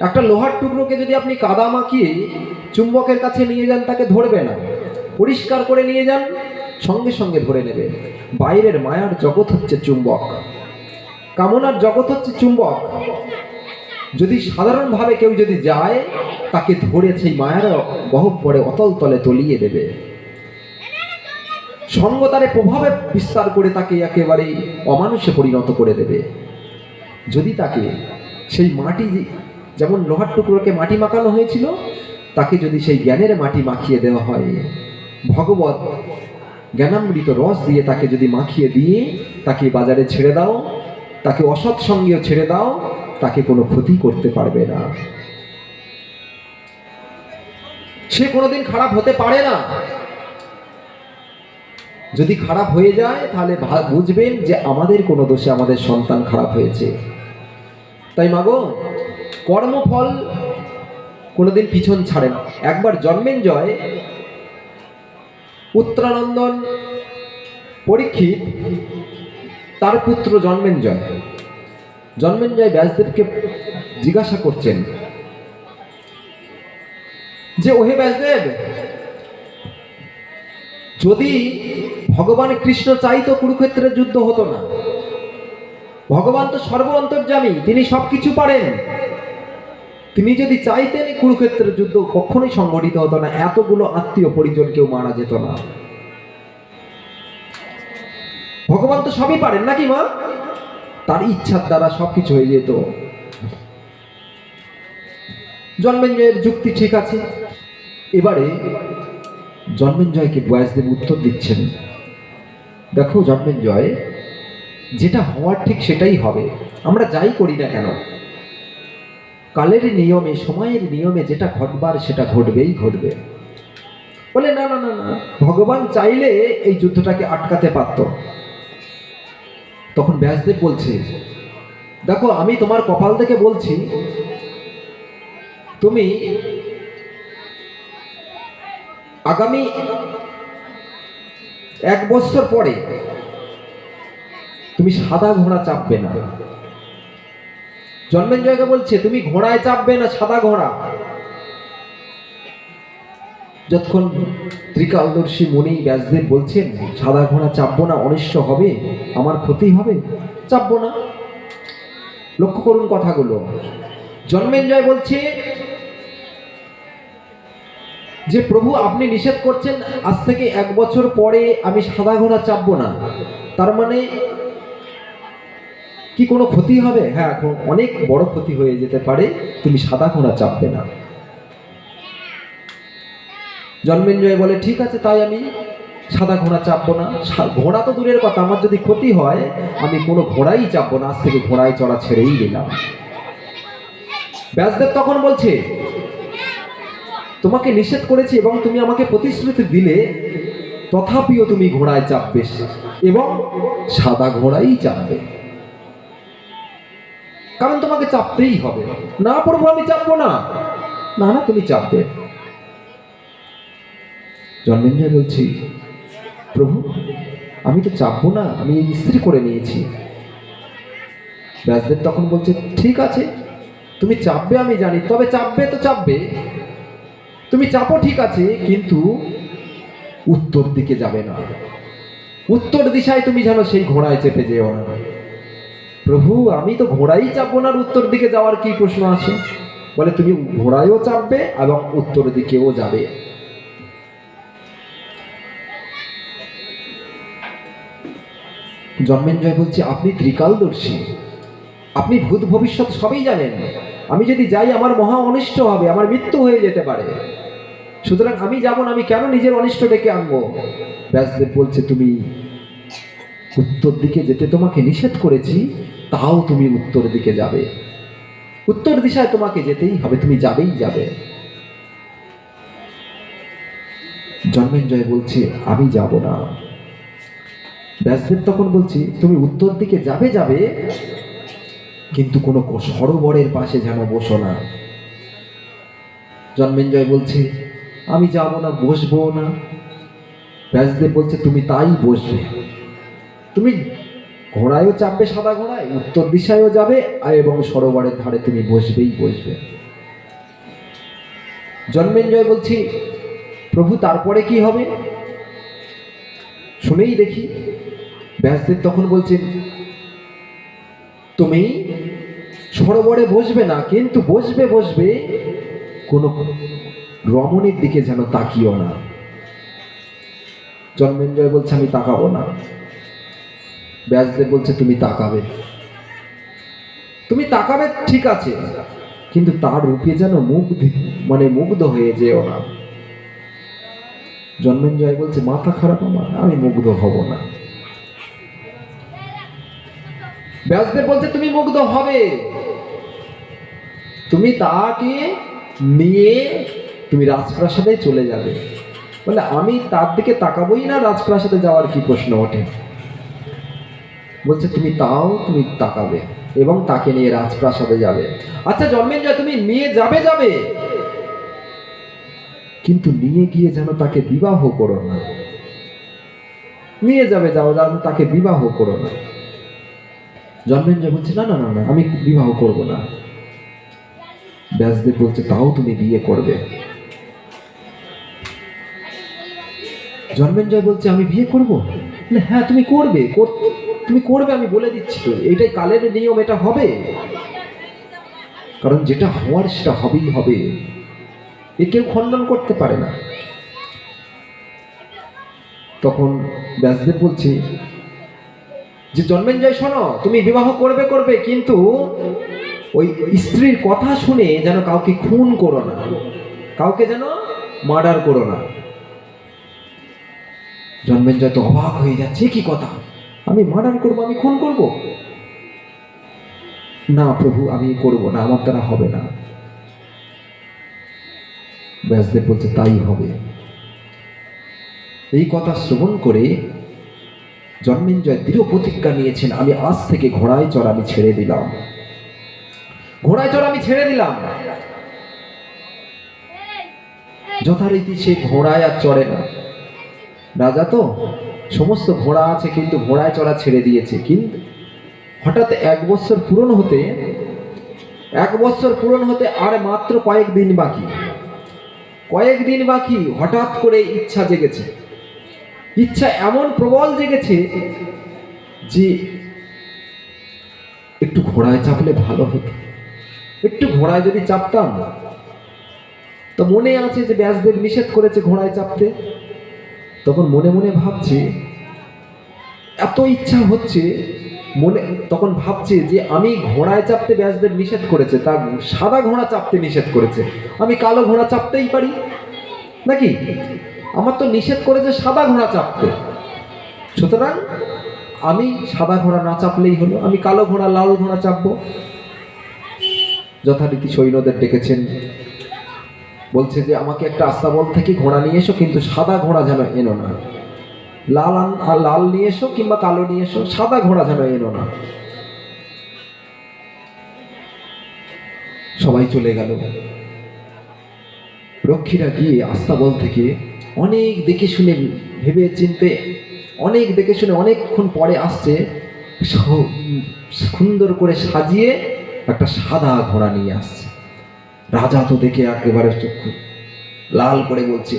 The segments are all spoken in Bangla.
একটা লোহার টুকরোকে যদি আপনি কাদা মাখিয়ে চুম্বকের কাছে নিয়ে যান, তাকে ধরবে না। পরিষ্কার করে নিয়ে যান, সঙ্গে সঙ্গে ধরে নেবে। বাইরের মায়ার জগৎ হচ্ছে চুম্বক। কামনার জগৎ হচ্ছে চুম্বক। যদি সাধারণভাবে কেউ যদি যায়, তাকে ধরে সেই মায়ার গহব্বরে অতল তলে তলিয়ে দেবে। সঙ্গ তারে প্রভাবে বিস্তার করে তাকে একেবারে অমানুষে পরিণত করে দেবে। যদি তাকে সেই মাটি যেমন লোহার টুকরোকে মাটি মাখানো হয়েছিল, তাকে যদি সেই জ্ঞানের মাটি মাখিয়ে দেওয়া হয়, ভগবত জ্ঞানামৃত রস দিয়ে তাকে যদি মাখিয়ে দিয়ে তাকে বাজারে ছেড়ে দাও, তাকে অসৎ সঙ্গেও ছেড়ে দাও, তাকে কোনো ক্ষতি করতে পারবে না। সে কোনোদিন খারাপ হতে পারে না। যদি খারাপ হয়ে যায়, তাহলে বুঝবেন যে আমাদের কোনো দোষে আমাদের সন্তান খারাপ হয়েছে। তাই মাগো কর্মফল কোনোদিন পিছন ছাড়ে না। একবার জন্মেন জয় উত্তরানন্দন পরীক্ষিত, তার পুত্র জন্মেঞ্জয়। জন্মেঞ্জয় ব্যাসদেবকে জিজ্ঞাসা করছেন যে, ওহে ব্যাসদেব, যদি ভগবান কৃষ্ণ চাইতো কুরুক্ষেত্রের যুদ্ধ হতো না। ভগবান তো সর্ব অন্তর্যামী, তিনি সব কিছু পারেন। তিনি যদি চাইতেন এই কুরুক্ষেত্রের যুদ্ধ কখনোই সংগঠিত হতো না, এতগুলো আত্মীয় পরিজন কেউ মারা যেত না। ভগবান তো সবই পারেন নাকি মা? তার ইচ্ছার দ্বারা সবকিছু হয়ে যেত। জন্মেঞ্জয়ের যুক্তি ঠিক আছে। এবারে জন্মেঞ্জয়কে বয়সদেব উত্তর দিচ্ছেন। দেখো জন্মেঞ্জয়, যেটা হওয়ার ঠিক সেটাই হবে। আমরা যাই করি না কেন? কালের নিয়মে, সময়ের নিয়মে যেটা ঘটবার, সেটা ঘটবেই ঘটবে। বলে, না না না না, ভগবান চাইলে এই যুদ্ধটাকে আটকাতে পারত। তখন ব্যাসদেব বলছে, দেখো, আমি তোমার কপাল থেকে বলছি, তুমি আগামী এক বছর পরে তুমি সাদা ঘোড়া চাপবে না। জন্মের জায়গা বলছে, তুমি ঘোড়ায় চাপবে না সাদা ঘোড়া? যতক্ষণ ত্রিকালদর্শী মুনি ব্যাসদেব বলছেন, সাদা ঘোড়া চাপবো না, অনিষ্ট হবে, আমার ক্ষতি হবে, চাপবো না। লক্ষ্য করুন কথাগুলো। জন্মেঞ্জয় বলছে, যে প্রভু আপনি নিষেধ করছেন, আজ থেকে এক বছর পরে আমি সাদা ঘোড়া চাপবো না। তার মানে কি কোনো ক্ষতি হবে? হ্যাঁ অনেক বড় ক্ষতি হয়ে যেতে পারে, তুমি সাদা ঘোড়া চাপবে না। জন্মেঞ্জয় বলে, ঠিক আছে, তাই আমি সাদা ঘোড়া চাপবো না। ঘোড়া তো দূরের কথা, আমার যদি ক্ষতি হয়, আমি কোনো ঘোড়াই চাপবো না, আজ থেকে ঘোড়ায় চড়া ছেড়েই দিলাম। ব্যাসদেব তখন বলছে, তোমাকে নিষেধ করেছি এবং তুমি আমাকে প্রতিশ্রুতি দিলে, তথাপিও তুমি ঘোড়ায় চাপবে এবং সাদা ঘোড়াই চাপবে। কারণ তোমাকে চাপতেই হবে। না প্রভু, আমি চাপবো না। না না, তুমি চাপবে। জন্মেঞ্জয় বলছি, প্রভু, আমি তো চাপবো না, আমি স্থির করে নিয়েছি। ব্যাসদেব তখন বলছে, ঠিক আছে, তুমি চাপবে আমি জানি, তবে চাপবে তো চাপবে। তুমি চাপো ঠিক আছে, কিন্তু উত্তর দিকে যাবে না। উত্তর দিশায় তুমি যেন সেই ঘোড়ায় চেপে যেও না। প্রভু, আমি তো ঘোড়াই চাপবো না উত্তর দিকে যাওয়ার কি প্রশ্ন আছে? বলে, তুমি ঘোড়ায়ও চাপবে এবং উত্তর দিকেও যাবে। জন্মেঞ্জয় বলছে, আপনি ত্রিকালদর্শী। আপনি ভূত ভবিষ্যৎ সবই জানেন। আমি যদি যাই, আমার মহা অনিষ্ট হবে, আমার মৃত্যু হয়ে যেতে পারে। সুতরাং আমি যাব না, আমি কেন নিজের অনিষ্ট ডেকে আনব? ব্যাসদেব বলছে, তুমি উত্তর দিকে যেতে তোমাকে নিষেধ করেছি তাও তুমি উত্তর দিকে যাবে। উত্তর দিশায় তোমাকে যেতেই হবে, তুমি যাবেই যাবে। জন্মেঞ্জয় বলছে, আমি যাব না। ব্যাসদেব তখন বলছি, তুমি উত্তর দিকে যাবে যাবে, কিন্তু কোনো সরোবরের পাশে যেন বসো না। জন্মেঞ্জয় বলছে, আমি যাব না, বসবো না। ব্যাসদেব বলছে, তুমি তাই বসবে। তুমি ঘোড়ায়ও চাপবে সাদা ঘোড়ায়, উত্তর দিশায়ও যাবে এবং সরোবরের ধারে তুমি বসবেই বসবে। জন্মেঞ্জয় বলছি, প্রভু তারপরে কি হবে? শুনেই দেখি, ব্যাসদেব তখন বলছেন, তুমি সরোবরে বসবে না, কিন্তু বসবে বসবে, কোনো রমণীর দিকে যেন তাকিও না। জন্মেঞ্জয় বলছে, আমি তাকাবো না। ব্যাসদেব বলছে, তুমি তাকাবে। তুমি তাকাবে, ঠিক আছে, কিন্তু তার রূপে যেন মুগ্ধ মানে মুগ্ধ হয়ে যেও না। জন্মেঞ্জয় বলছে, মাথা খারাপ আমার, আমি মুগ্ধ হব না। ব্যাসদেব বলছে, তুমি মুগ্ধ হবে। তুমি তাকে নিয়ে তুমি রাজপ্রাসাদে চলে যাবে। বলে, আমি তার দিকে তাকাবোই না, রাজপ্রাসাদে যাওয়ার কি প্রশ্ন ওঠে? বলছে তুমি তাও তুমি তাকাবে এবং তাকে নিয়ে রাজপ্রাসাদে যাবে। আচ্ছা জন্মেঞ্জয় তুমি নিয়ে যাবে যাবে? কিন্তু নিয়ে গিয়ে যেন তাকে বিবাহ করো না। নিয়ে যাবে যাও যেন তাকে বিবাহ করো না। জন্মেঞ্জয় বলছে না না না না আমি বিবাহ করব না। ব্যাসদেব বলছে তাও তুমি বিয়ে করবে। জন্মেঞ্জয় বলছে আমি বিয়ে করব? বলে, হ্যাঁ তুমি করবে কর- তুমি করবে, আমি বলে দিচ্ছি। এটাই কালের নিয়ম, এটা হবে। কারণ যেটা হওয়ার, সেটা হবেই হবে। এ কেউ খণ্ডন করতে পারে না। তখন ব্যাসদেব বলছে, যে জন্মেঞ্জয়, শোনো, তুমি বিবাহ করবে করবে, কিন্তু ওই স্ত্রীর কথা শুনে যেন কাউকে খুন করো না। কাউকে যেন মার্ডার করো না। জন্মেঞ্জয় তো অবাক হয়ে যাচ্ছে কি কথা। আমি মার্ডার করব, আমি খুন করব। না প্রভু, আমি করব না, আমার দ্বারা হবে না। ব্যাসদেব বলছে, তাই হবে। এই কথা শ্রবণ করে জন্মেঞ্জয় দৃঢ় প্রতিজ্ঞা নিয়েছেন, আমি আজ থেকে ঘোড়ায় চড় আমি ছেড়ে দিলাম। ঘোড়ায় চড় আমি ছেড়ে দিলাম। যথারীতি সে ঘোড়ায় আর চড়ে না। রাজা তো সমস্ত ঘোড়া আছে কিন্তু ঘোড়ায় চড়া ছেড়ে দিয়েছে। কিন্তু হঠাৎ এক বছর পূরণ হতে, এক বছর পূরণ হতে আর মাত্র কয়েক দিন বাকি। কয়েক দিন বাকি হঠাৎ করে ইচ্ছা জেগেছে। ইচ্ছা এমন প্রবল জেগেছে যে একটু ঘোড়ায় চাপলে ভালো হতো। একটু ঘোড়ায় যদি চাপতাম, তো মনে আছে যে ব্যাসদেব নিষেধ করেছে ঘোড়ায় চাপতে? তখন মনে মনে ভাবছে, এত ইচ্ছা হচ্ছে, মনে, তখন ভাবছে যে আমি ঘোড়ায় চাপতে ব্যাসদেব নিষেধ করেছে, তা সাদা ঘোড়া চাপতে নিষেধ করেছে। আমি কালো ঘোড়া চাপতেই পারি? নাকি? আমার তো নিষেধ করেছে সাদা ঘোড়া চাপতে। সুতরাং আমি সাদা ঘোড়া না চাপলেই হলো, আমি কালো ঘোড়া, লাল ঘোড়া চাপবো। যথারীতি সৈন্যদের ডেকেছেন। বলছে যে, আমাকে একটা আস্তাবল থেকে ঘোড়া নিয়ে এসো, কিন্তু সাদা ঘোড়া যেন এনো না। লাল আর লাল নিয়ে এসো কিংবা কালো নিয়ে এসো, সাদা ঘোড়া যেন এনো না। সবাই চলে গেল। রক্ষীরা গিয়ে আস্তাবল থেকে অনেক দেখে শুনে, ভেবে চিনতে, অনেক দেখে শুনে অনেকক্ষণ পরে আসছে সুন্দর করে সাজিয়ে একটা সাদা ঘোড়া নিয়ে আসছে। রাজা তো দেখে একেবারে চক্ষু। লাল করে বলছে,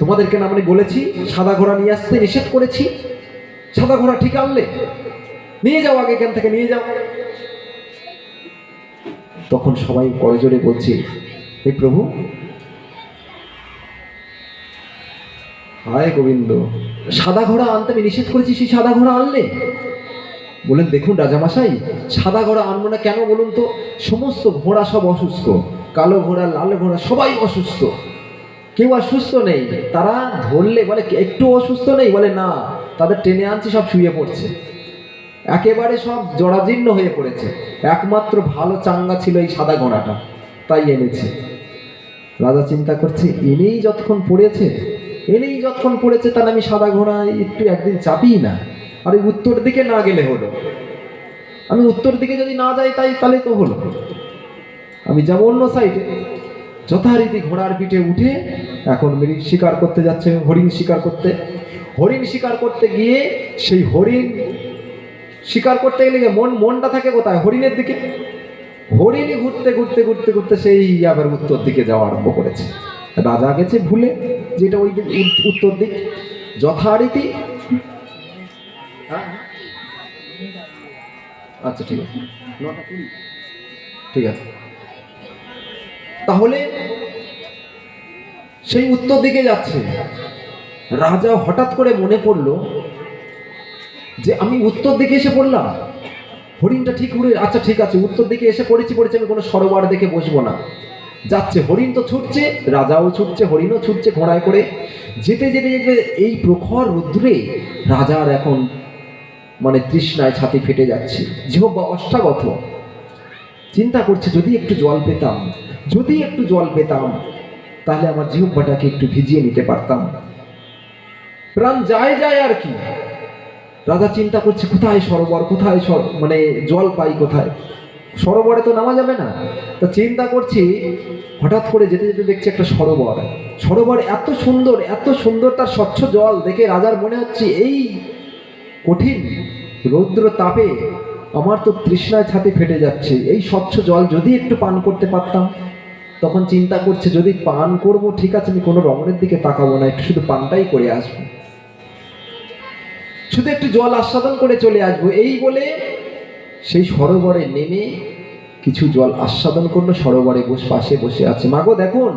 তোমাদেরকে না আমি বলেছি, সাদা ঘোড়া নিয়ে আসতে নিষেধ করেছি। সাদা ঘোড়া ঠিক আনলে নিয়ে যাও আগে এখান থেকে, নিয়ে যাও। তখন সবাই করজোরে বলছে, হে প্রভু, হায় গোবিন্দ, সাদা ঘোড়া আনতে আমি নিষেধ করেছি, সেই সাদা ঘোড়া আনলে বলেন দেখুন রাজামশাই, সাদা ঘোড়া আনব না কেন বলুন তো? সমস্ত ঘোড়া সব অসুস্থ, কালো ঘোড়া, লাল ঘোড়া সবাই অসুস্থ। কেউ আর সুস্থ নেই। তারা ধরলে বলে, একটু অসুস্থ নেই? বলে, না, তাদের টেনে আনছি, সব শুয়ে পড়ছে। একেবারে সব জরাজীর্ণ হয়ে পড়েছে। একমাত্র ভালো চাঙ্গা ছিল এই সাদা ঘোড়াটা। তাই এনেছি। রাজা চিন্তা করছে, এনেই যতক্ষণ পড়েছে, এনেই যতক্ষণ পড়েছে তাহলে আমি সাদা ঘোড়া, একটু একদিন চাপিই না। আর ওই উত্তর দিকে না গেলে হলো। আমি উত্তর দিকে যদি না যাই তাই, তাহলে তো হলো। আমি যাব অন্য সাইডে যথারীতি ঘোড়ার পিঠে উঠে এখন শিকার করতে যাচ্ছে, হরিণ শিকার করতে। হরিণ শিকার করতে গিয়ে সেই হরিণ শিকার করতে গেলে কি মন মনটা থাকে কোথায়? হরিণের দিকে। হরিণই ঘুরতে ঘুরতে ঘুরতে ঘুরতে সেই আবার উত্তর দিকে যাওয়া আরম্ভ করেছে। রাজা গেছে ভুলে, যেটা ওই উত্তর দিক। যথারীতি হ্যাঁ? আচ্ছা ঠিক আছে। নটা কুড়ি। ঠিক আছে। তাহলে সেই উত্তর দিকে যাচ্ছে। রাজা হঠাৎ করে মনে পড়ল যে আমি উত্তর দিকে এসে পড়লাম। হরিণটা ঠিক উড়ে আচ্ছা ঠিক আছে উত্তর দিকে এসে পড়েছি পড়েছি আমি কোনো সরোবর দেখে বসবো না। যাচ্ছে হরিণ তো ছুটছে রাজাও ছুটছে হরিণও ছুটছে ঘোড়ায় করে। যেতে যেতে যেতে এই প্রখর রুদ্রে রাজার এখন মানে তৃষ্ণায় ছাতি ফেটে যাচ্ছে। যেহবা অষ্টাগত। চিন্তা করছে, যদি একটু জল পেতাম, যদি একটু জল পেতাম, তাহলে আমার জিহ্বাটাকে একটু ভিজিয়ে নিতে পারতাম। প্রাণ যায় যায় আর কি। রাজা চিন্তা করছে, কোথায় সরোবর, কোথায় মানে জল পাই কোথায়? সরোবরে তো নামা যাবে না। তা চিন্তা করছি, হঠাৎ করে যেতে যেতে দেখছি একটা সরোবর। সরোবর এত সুন্দর এত সুন্দর, তার স্বচ্ছ জল দেখে রাজার মনে হচ্ছে, এই কঠিন রৌদ্র তাপে আমার তো তৃষ্ণায় ছাতে ফেটে যাচ্ছে। এই স্বচ্ছ জল যদি একটু পান করতে পারতাম, তখন চিন্তা করছে, যদি পান করব, ঠিক আছে, আমি কোনো রমণের দিকে তাকাবো না, একটু শুধু পানটাই করে আসব। শুধু একটু জল আস্বাদন করে চলে আসব। এই বলে সেই সরোবরে নেমে কিছু জল আস্বাদন করল, সরোবরে বসে, পাশে বসে আছে। মাগো দেখুন।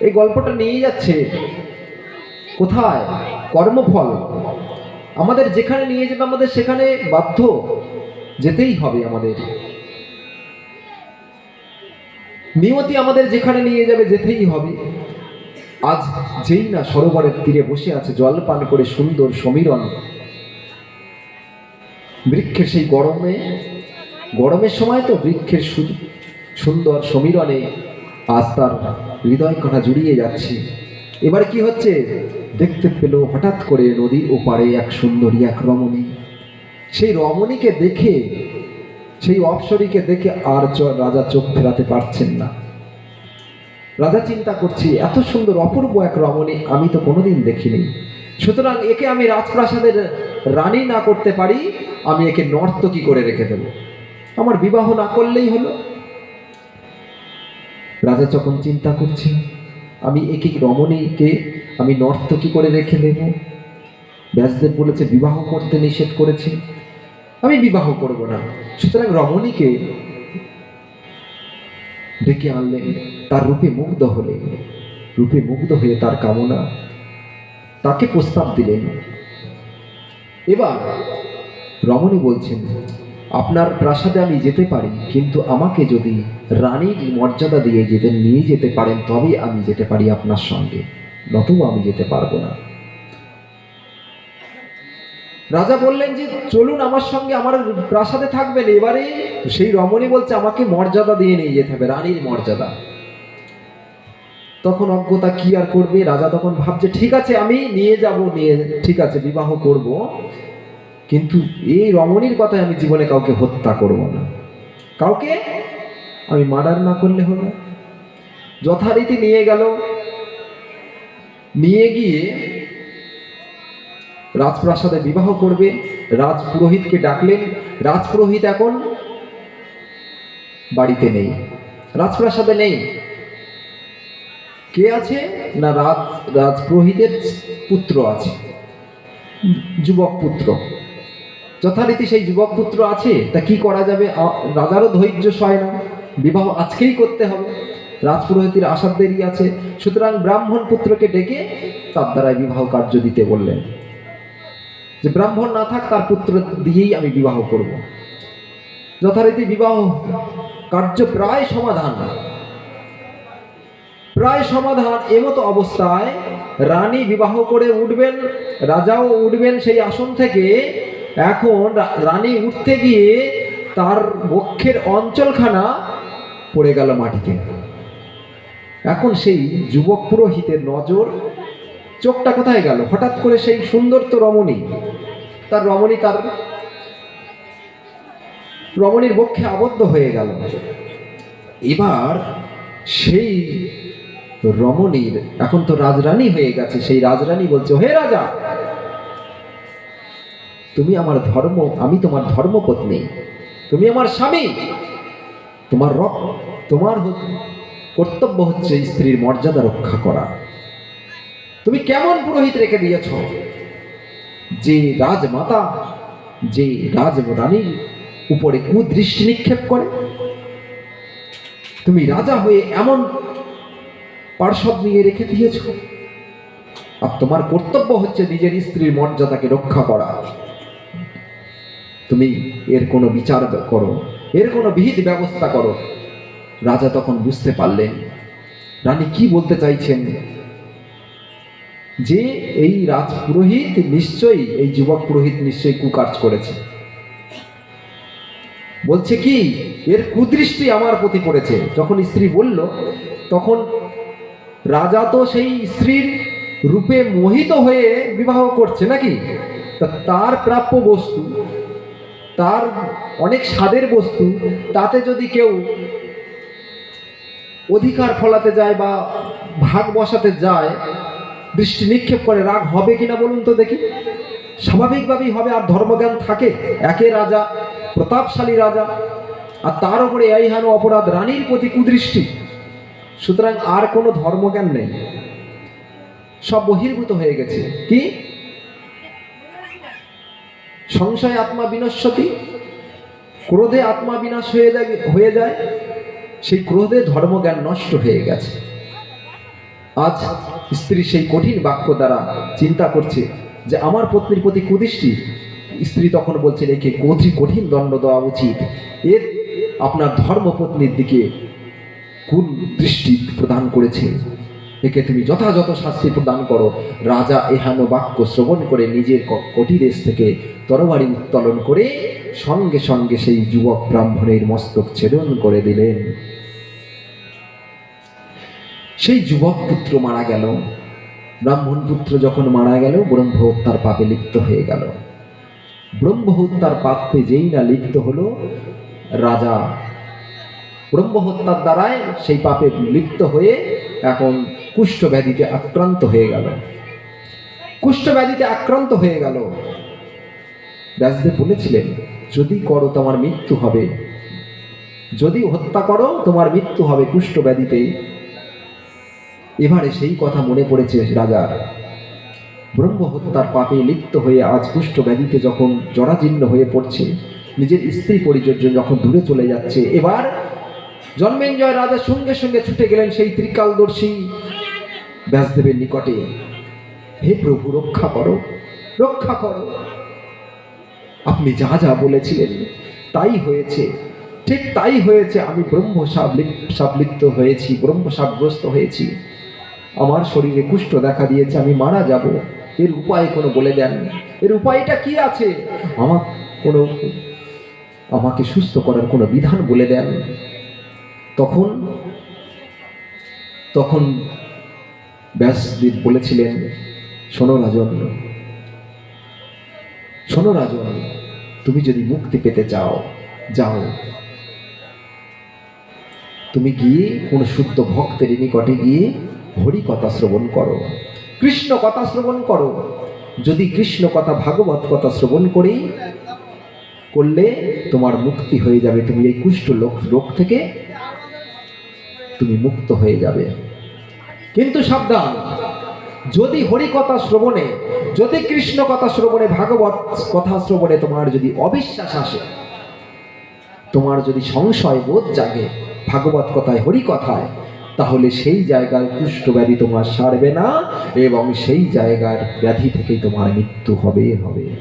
এই গল্পটা নিয়ে যাচ্ছে। কোথায়? কর্মফল। আমাদের যেখানে নিয়ে যাবে আমাদের সেখানে বাধ্য যেতেই হবে আমাদের। নিয়তি আমাদের যেখানে নিয়ে যাবে যেতেই হবে। আজ যেই না সরোবরের তীরে বসে আছে জল পান করে সুন্দর সমীরণ। বৃক্ষের সেই গরমে, গরমের সময় তো বৃক্ষের সুন্দর সমীরণে আজ তার হৃদয় কণা জুড়িয়ে যাচ্ছে। এবার কি হচ্ছে? দেখতে পেল হঠাৎ করে নদীর ওপারে এক সুন্দরী, এক রমণী। সেই রমণীকে দেখে, সেই অপসরীকে দেখে আর রাজা চোখ ফেরাতে পারছেন না। রাজা চিন্তা করছি, এত সুন্দর, অপূর্ব এক রমণী, আমি তো কোনোদিন দেখিনি। সুতরাং একে আমি রাজপ্রাসাদের রানী না করতে পারি, আমি একে নর্তকী করে রেখে দেব। আমার বিবাহ না করলেই হলো? রাজা যখন চিন্তা করছে আমি একে রমণীকে, আমি নর্তকী করে রেখে দেব? ব্যাসদেব বলেছে, বিবাহ করতে নিষেধ করেছে। আমি বিবাহ করব না। সুতরাং রমণীকে ডেকে আনলেন। তার রূপে মুগ্ধ হলেন। রূপে মুগ্ধ হয়ে তার কামনা, তাকে প্রস্তাব দিলেন। এবার রমণী বলছেন আপনার প্রাসাদে আমি যেতে পারি, কিন্তু আমাকে যদি রানীর মর্যাদা দিয়ে যেতে নিয়ে যেতে পারেন, তবেই আমি যেতে পারি আপনার সঙ্গে। নতুবা আমি যেতে পারব না। রাজা বললেন যে, চলুন আমার সঙ্গে, আমার প্রাসাদে থাকবেন। এবারে সেই রমণী বলছে, আমাকে মর্যাদা দিয়ে নিয়ে যেতে হবে, রানীর মর্যাদা। তখন অজ্ঞতা কি আর করবে? রাজা তখন ভাবছে, ঠিক আছে, আমি নিয়ে যাব, নিয়ে, ঠিক আছে, বিবাহ করব। কিন্তু এই রমণীর কথায় আমি জীবনে কাউকে হত্যা করব না। কাউকে? আমি মার্ডার না করলে হলো যথারীতি নিয়ে গেল। নিয়ে গিয়ে রাজপ্রাসাদে বিবাহ করবে। রাজপুরোহিতকে ডাকলেন, রাজপুরোহিত এখন বাড়িতে নেই। রাজপ্রাসাদে নেই। কে আছে না রাজ, রাজপুরোহিতের পুত্র আছে? যুবক পুত্র। যথারীতি সেই যুবক পুত্র আছে, তা কি করা যাবে? রাজারও ধৈর্য সয় না। বিবাহ আজকেই করতে হবে। রাজপুরোহিতের আসার দেরি আছে। সুতরাং ব্রাহ্মণ পুত্রকে ডেকে তার দ্বারাই বিবাহ কার্য দিতে বললেন। যে ব্রাহ্মণ না থাক, তার পুত্র দিয়েই আমি বিবাহ করব। যথারীতি বিবাহ কার্য প্রায় সমাধান। প্রায় সমাধান এমতো অবস্থায় রানী বিবাহ করে উঠবেন, রাজাও উঠবেন সেই আসন থেকে এখন রানী উঠতে গিয়ে তার বক্ষের অঞ্চলখানা পড়ে গেল মাটিতে। এখন সেই যুবক পুরোহিতের নজর চোখটা কোথায় গেল? হঠাৎ করে সেই সুন্দর তো রমণী, তার রমণী তার রমণীর বক্ষে আবদ্ধ হয়ে গেল। এবার সেই রমণীর, এখন তো রাজরানী হয়ে গেছে, সেই রাজরানী বলছে, হে রাজা তুমি আমার ধর্ম, আমি তোমার ধর্মপত্নী। তুমি আমার স্বামী। তোমার রক তোমার কর্তব্য হচ্ছে স্ত্রীর মর্যাদা রক্ষা করা। তুমি কেমন পুরোহিত রেখে দিয়েছ? যে রাজমাতা, যে রাজরানীর উপরে কুদৃষ্টি নিক্ষেপ করে। তুমি রাজা হয়ে এমন পার্শ্বদ নিয়ে রেখে দিয়েছ। আর তোমার কর্তব্য হচ্ছে নিজের স্ত্রীর মর্যাদাকে রক্ষা করা। তুমি এর কোনো বিচার করো, এর কোনো বিহিত ব্যবস্থা করো। রাজা তখন বুঝতে পারলেন, রানী কি বলতে চাইছেন? যে এই রাজ পুরোহিত নিশ্চয়ই, এই যুবক পুরোহিত নিশ্চয়ই কুকার্য করেছে। বলছে কি, এর কুদৃষ্টি আমার প্রতি পড়েছে। যখন স্ত্রী বলল, তখন রাজা তো সেই স্ত্রীর রূপে মোহিত হয়ে বিবাহ করছে নাকি? তার প্রাপ্য বস্তু। তার অনেক স্বাদের বস্তু, তাতে যদি কেউ অধিকার ফলাতে যায় বা ভাগ বসাতে যায়, দৃষ্টি নিক্ষেপ করে রাগ হবে কিনা বলুন তো দেখি। স্বাভাবিকভাবেই হবে, আর ধর্মজ্ঞান থাকে, একে রাজা, প্রতাপশালী রাজা, আর তার উপরে এই হেন অপরাধ রানীর প্রতি কুদৃষ্টি। সুতরাং আর কোনো ধর্মজ্ঞান নেই। সব বহির্ভূত হয়ে গেছে। কি? সংশয় আত্মা বিনশ্বতী। ক্রোধে আত্মা বিনাশ হয়ে যায় হয়ে যায়। সেই ক্রোধে ধর্মজ্ঞান নষ্ট হয়ে গেছে। আজ স্ত্রী সেই কঠিন বাক্য দ্বারা চিন্তা করছে যে আমার পত্নীর প্রতি কুদৃষ্টি। স্ত্রী তখন বলছেন, একে কঠিন কঠিন দণ্ড দেওয়া উচিত। এর আপনার ধর্মপত্নীর দিকে কোন দৃষ্টি প্রদান করেছে। একে তুমি যথাযথ শাস্তি প্রদান করো। রাজা এহান বাক্য শ্রবণ করে নিজের ক- কটিদেশ থেকে তরবারি উত্তোলন করে সঙ্গে সঙ্গে সেই যুবক ব্রাহ্মণের মস্তক ছেদন করে দিলেন। সেই যুবক পুত্র মারা গেল। ব্রাহ্মণ পুত্র যখন মারা গেল ব্রহ্ম হত্যার পাপে লিপ্ত হয়ে গেল। ব্রহ্ম হত্যার পাপে যেই না লিপ্ত হলো, রাজা ব্রহ্ম হত্যার দ্বারায় সেই পাপে লিপ্ত হয়ে এখন কুষ্ঠ ব্যাধিতে আক্রান্ত হয়ে গেল। কুষ্ঠ ব্যাধিতে আক্রান্ত হয়ে গেল। ব্যাসদেব বলেছিলেন, যদি করো তোমার মৃত্যু হবে, যদি হত্যা করো তোমার মৃত্যু হবে কুষ্ঠ ব্যাধিতে এবারে সেই কথা মনে পড়েছে রাজার। ব্রহ্ম হত্যার পাপে লিপ্ত হয়ে আজ কুষ্ঠ ব্যাধিতে যখন জরাজীর্ণ হয়ে পড়ছে, নিজের স্ত্রী পরিচর্য যখন দূরে চলে যাচ্ছে, এবার জন্মেঞ্জয় রাজা সঙ্গে সঙ্গে ছুটে গেলেন সেই ত্রিকালদর্শী ব্যাসদেবের নিকটে। হে প্রভু, রক্ষা করো রক্ষা করো। আপনি যা যা বলেছিলেন, তাই হয়েছে। ঠিক তাই হয়েছে, আমি ব্রহ্ম সাবলিপ্ত হয়েছি, ব্রহ্ম সাপগ্রস্ত হয়েছি। আমার শরীরে কুষ্ঠ দেখা দিয়েছে, আমি মারা যাব। এর উপায় কোনো বলে দেন। এর উপায়টা কি আছে? আমার কোনো, আমাকে সুস্থ করার কোনো বিধান বলে দেন। তখন তখন ব্যাসদেব বলেছিলেন, শোনো রাজন শোনো রাজন, তুমি যদি মুক্তি পেতে চাও, যাও। তুমি গিয়ে কোন শুদ্ধ ভক্তের নিকটে গিয়ে হরি কথা শ্রবণ করো, কৃষ্ণ কথা শ্রবণ করো। যদি কৃষ্ণ কথা, ভাগবত কথা শ্রবণ করেই করলে তোমার মুক্তি হয়ে যাবে। তুমি এই কুষ্ঠ লোক রোগ থেকে তুমি মুক্ত হয়ে যাবে। কিন্তু সাবধান, যদি হরি কথা শ্রবণে, যদি কৃষ্ণ কথা শ্রবণে, ভাগবত কথা শ্রবণে তোমার যদি অবিশ্বাস আসে, তোমার যদি সংশয় বোধ জাগে ভাগবত কথায় হরি কথায় তাহলে সেই জায়গার কুষ্ঠ ব্যাধি তোমার সারবে না এবং সেই জায়গার ব্যাধি থেকেই তোমার মৃত্যু হবে হবে।